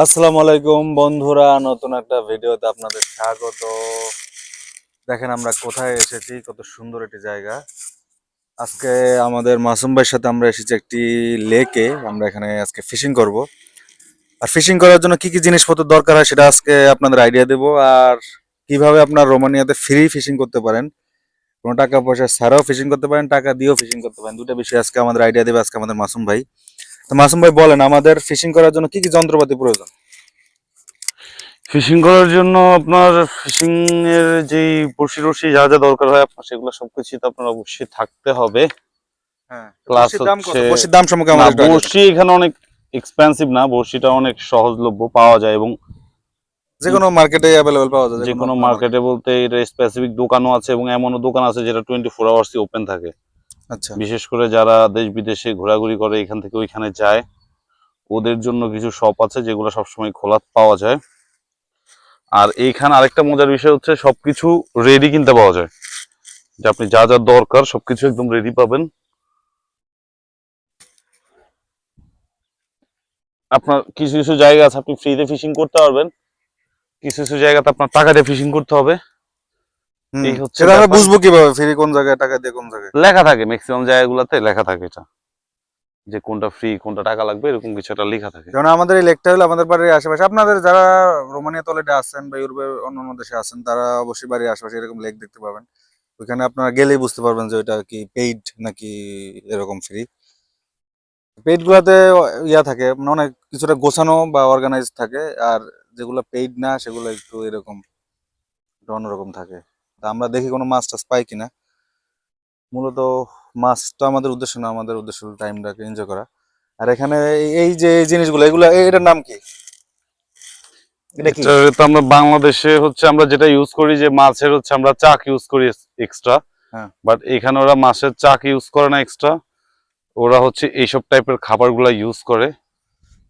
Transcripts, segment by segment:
আসসালামু আলাইকুম বন্ধুরা, নতুন একটা ভিডিওতে আপনাদের স্বাগত। দেখেন আমরা কোথায় এসেছি, কত সুন্দর একটি জায়গা। আজকে আমাদের মাসুম ভাইয়ের সাথে আমরা এসেছি একটি লেকে, আমরা এখানে আজকে ফিশিং করব। আর ফিশিং করার জন্য কি কি জিনিসপত্র দরকার হয় সেটা আজকে আপনাদের আইডিয়া দেব। আর কীভাবে আপনার রোমানিয়াতে ফ্রি ফিশিং করতে পারেন, কোনো টাকা পয়সা ছাড়াও ফিশিং করতে পারেন, টাকা দিয়েও ফিশিং করতে পারেন, দুটো বিষয় আজকে আমাদের আইডিয়া দেবে আজকে আমাদের মাসুম ভাই। তো মাসুম ভাই বলেন আমাদের ফিশিং করার জন্য কি কি যন্ত্রপাতি প্রয়োজন? ফিশিং করার জন্য আপনার ফিশিং এর যেই বড়শি রশি যা যা দরকার হয় আপনার সেগুলো সবকিছু তো আপনার অবশ্যই থাকতে হবে। হ্যাঁ দাম হচ্ছে- সম্পর্কে আমাদের বড়শি এখানে অনেক এক্সপেন্সিভ না বড়শিটা অনেক সহজলভ্য পাওয়া যায় এবং। যে কোনো মার্কেটে পাওয়া যায় যে কোনো মার্কেটে বলতে এটা স্পেসিফিক দোকানও আছে এবং এমনও দোকান আছে যেটা টোয়েন্টি ফোর আওয়ার্সই ওপেন থাকে। বিশেষ করে যারা দেশ বিদেশে ঘোরাঘুরি করে, এখান থেকে ওইখানে যায়, ওদের জন্য কিছু শপ আছে যেগুলো সবসময় খোলা পাওয়া যায়। আর এইখানে আরেকটা মজার বিষয় হচ্ছে সবকিছু রেডি কিনতে পাওয়া যায়। যে আপনি যা যা দরকার সবকিছু একদম রেডি পাবেন। আপনার কিছু কিছু জায়গা আছে, আপনি ফ্রিতে ফিশিং করতে পারবেন। কিছু কিছু জায়গাতে আপনার টাকা দিয়ে ফিশিং করতে হবে। এই হচ্ছে সেটা আমরা বুঝব কীভাবে ফ্রি কোন জায়গায় টাকা দিয়ে কোন জায়গায়? লেখা থাকে ম্যাক্সিমাম জায়গাগুলোতে লেখা থাকে এটা। যে কোনটা ফ্রি কোনটা টাকা লাগবে এরকম কিছু একটা লেখা থাকে। কারণ আমাদের এই লেকটা হলো আমাদের বাড়ির আশেপাশে আপনাদের যারা রোমানিয়া তলেটে আছেন বা ইউরোপের অন্যান্য দেশে আছেন তারা অবশ্যই বাড়ির আশেপাশে এরকম লেক দেখতে পাবেন। ওইখানে আপনারা গেলেই বুঝতে পারবেন যে ওইটা কি পেইড নাকি এরকম ফ্রি পেইড গুলাতে ইয়া থাকে মানে অনেক কিছুটা গোছানো বা অর্গানাইজ থাকে আর যেগুলো পেইড না সেগুলো একটু এরকম অন্যরকম থাকে। তা আমরা দেখি কোনো মাছ টাছ পাই কিনা। মূলত মাছটা আমাদের উদ্দেশ্য না আমাদের উদ্দেশ্য হলো টাইমটাকে এনজয় করা। আর এখানে এই- যে এই জিনিসগুলো এগুলো এটার নাম কি? এটা আমরা বাংলাদেশে হচ্ছে আমরা যেটা ইউজ করি যে মাছের হচ্ছে আমরা চাক ইউজ করি এক্সট্রা হ্যাঁ। বাট এখানে ওরা মাছের চাক ইউজ করে না এক্সট্রা ওরা হচ্ছে এইসব টাইপের খাবারগুলা ইউজ করে।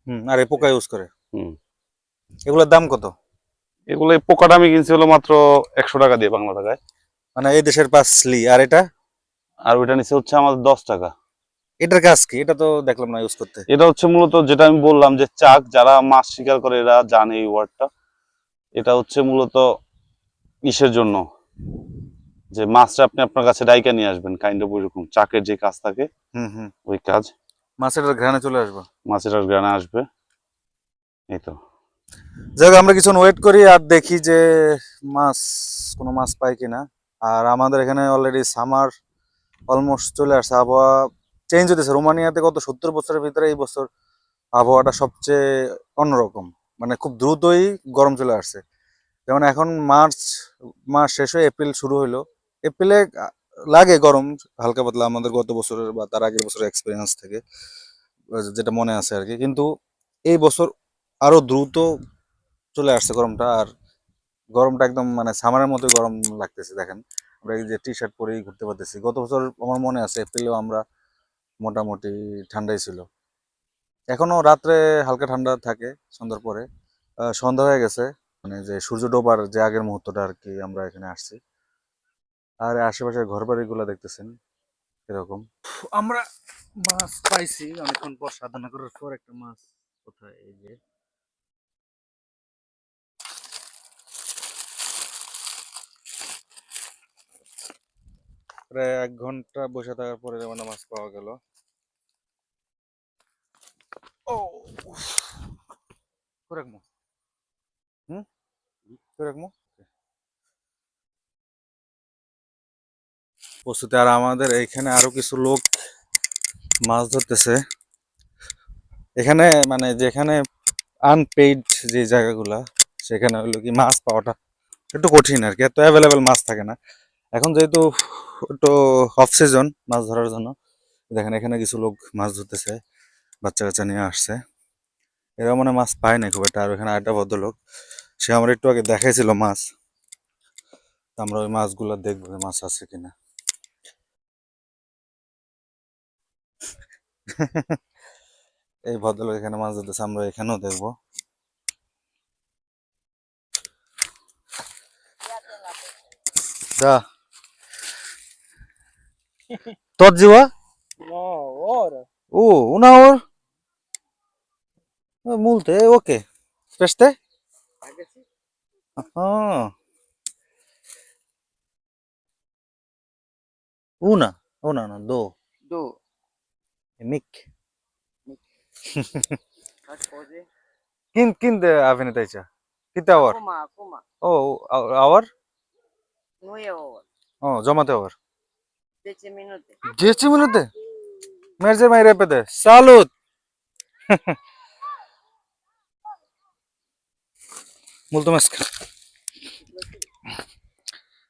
হুম আর পোকা ইউজ করে। হুম। এগুলোর দাম কত? এগুলো পোকাটা আমি কিনছি হলো মাত্র একশো টাকা দিয়ে বাংলা টাকায়। মানে এই দেশের পাঁচলি আর এটা? আর ওইটা নিচে হচ্ছে আমাদের দশ টাকা। এটার কাজ কি? এটা তো দেখলাম না ইউজ করতে। এটা হচ্ছে মূলত যেটা আমি বললাম যে চাক যারা মাছ শিকার করে এরা জানে এই ওয়ার্ডটা এটা হচ্ছে মূলত ইসের জন্য। যে মাছটা আপনি আপনার কাছে ডাইকা নিয়ে আসবেন কাইন্ড অফ ওইরকম। চাকের যে কাজ থাকে হুম হুম। ওই কাজ। মাছের ঘ্রাণে চলে আসব। মাছের গ্রানে আসবে। এই তো। যাই আমরা কিছুক্ষণ ওয়েট করি আর দেখি যে মাছ, কোনো মাছ পাই কিনা। আর আমাদের এখানে অলরেডি সামার অলমোস্ট চলে আসছে। আবহাওয়া চেঞ্জ হতেছে রোমানিয়াতে গত সত্তর বছরের ভিতরে এই বছর আবহাওয়াটা সবচেয়ে অন্যরকম। মানে খুব দ্রুতই গরম চলে আসছে। যেমন এখন মার্চ, মাস শেষ হয়ে এপ্রিল শুরু হইল। এপ্রিলে লাগে গরম, হালকা পাতলা আমাদের গত বছরের বা তার আগের বছরের এক্সপিরিয়েন্স থেকে, যেটা মনে আছে আর কি। কিন্তু এই বছর আরও দ্রুত চলে আসছে গরমটা, আর গরমটা একদম মানে সামারের মতো গরম লাগতেছে, দেখেন। আমরা এই যে টি শার্ট পরেই ঘুরতে পারতেছি। গত বছর আমার মনে আছে এপ্রিলেও আমরা মোটামুটি ঠান্ডাই ছিল। এখনও রাত্রে হালকা ঠান্ডা থাকে সন্ধ্যার পরে। সন্ধ্যা হয়ে গেছে মানে যে সূর্য ডোবার যে আগের মুহূর্তটা আর কি আমরা এখানে আসছি। আর আশেপাশের ঘর বাড়িগুলো দেখতেছেন, এরকম। আমরা মাছ পাইছি, অনেকক্ষণ পর সাধনা করার পর একটা মাছ কোথায়, এই যে প্রায় এক ঘণ্টা বসে থাকার পরে মানে মাছ পাওয়া গেল। প্রস্তুতি আর আমাদের এখানে আরও কিছু লোক মাছ ধরতেছে। এখানে মানে যেখানে আনপেইড যে জায়গাগুলা, সেখানে হলো কি মাছ পাওয়াটা একটু কঠিন আর কি, এত অ্যাভেলেবেল মাছ থাকে না। এখন যেহেতু একটু অফ সিজন মাছ ধরার জন্য, দেখেন এখানে কিছু লোক মাছ ধরতেছে, বাচ্চা কাচ্চা নিয়ে আসছে। এরা মানে মাছ পায় না খুব একটা, আর ওখানে আরেকটা ভদ্রলোক, সে আমার একটু আগে দেখাইছিল মাছ। তা আমরা ওই মাছগুলো দেখব মাছ আছে কিনা। এই ভদ্রলোক এখানে মাছ ধরতেছে, আমরা এখানেও দেখব। Da. তোর জীব ও উনা ওর মূলতে ওকে পেশতে উনা উনা না দো দো মিক কিন কিন দে আভিনেতাইছা কিতা আওয়ার ও আওয়ার নয় আওয়ার ও জমাতে আওয়ার 10 10? Merge repede. Salut!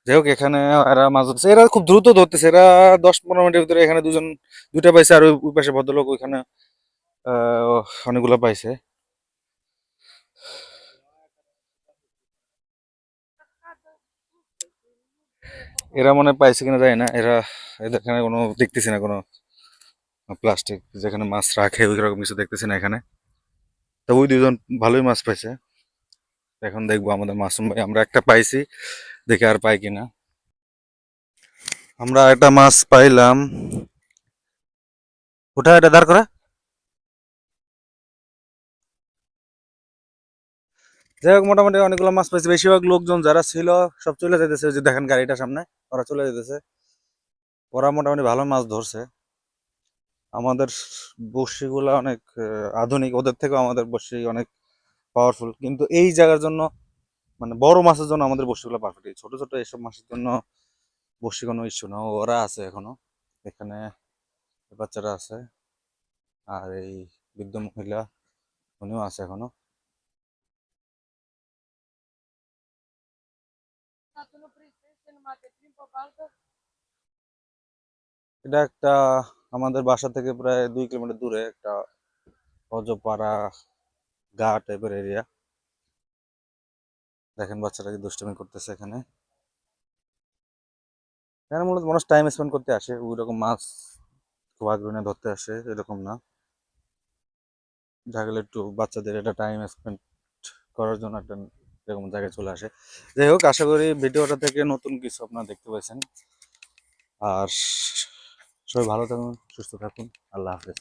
যাই হোক, এখানে এরা মাছ ধরছে এরা খুব দ্রুত ধরতেছে এরা দশ পনেরো মিনিটের ভিতরে এখানে দুজন দুটা পাইছে আর ওই পাশে ভদ্রলোক ওইখানে অনেকগুলো পাইছে এরা মনে পাইছে কিনা যায় না। এরা এখানে কোনো দেখতেছি না কোনো প্লাস্টিক যেখানে মাছ রাখে ওই রকম কিছু দেখতেছি না এখানে। তো ওই দুজন ভালোই মাছ পাইছে। এখন দেখব আমাদের মাসুম ভাই, আমরা একটা পাইছি, দেখে আর পাই কিনা। আমরা একটা মাছ পাইলাম। ওটা এটা দাঁড় করা। যাই হোক, মোটামুটি অনেকগুলো মাছ পাইছি। বেশিরভাগ লোকজন যারা ছিল, সব চলে যেতেছে যে দেখেন গাড়িটা সামনে। ওরা চলে যেতেছে। ওরা মোটামুটি ভালো মাছ ধরছে। আমাদের বড়শিগুলো অনেক আধুনিক। ওদের থেকেও আমাদের বড়শি অনেক পাওয়ারফুল কিন্তু এই জায়গার জন্য মানে বড় মাছের জন্য আমাদের বড়শিগুলো পারফেক্ট ছোট ছোট এইসব মাছের জন্য বড়শি কোনো ইস্যু না। ওরা আছে এখনও। এখানে বাচ্চারা আছে। আর এই বৃদ্ধ মহিলা, উনিও আছে এখনও। এটা একটা আমাদের বাসা থেকে প্রায় দুই কিলোমিটার দূরে একটা অজপাড়া গা টাইপের এরিয়া দেখেন বাচ্চারা কি দুষ্টামি করতেছে এখানে। এখানে মূলত মানুষ টাইম স্পেন্ড করতে আসে ওই রকম মাছ খুব আগ্রহ ধরতে আসে, এরকম না। যা গেলে একটু বাচ্চাদের একটা টাইম স্পেন্ড করার জন্য একটা এরকম জায়গায় চলে আসে। যাই হোক, আশা করি ভিডিওটা থেকে নতুন কিছু আপনারা দেখতে পাচ্ছেন আর সবাই ভালো থাকুন, সুস্থ থাকুন। আল্লাহ হাফেজ।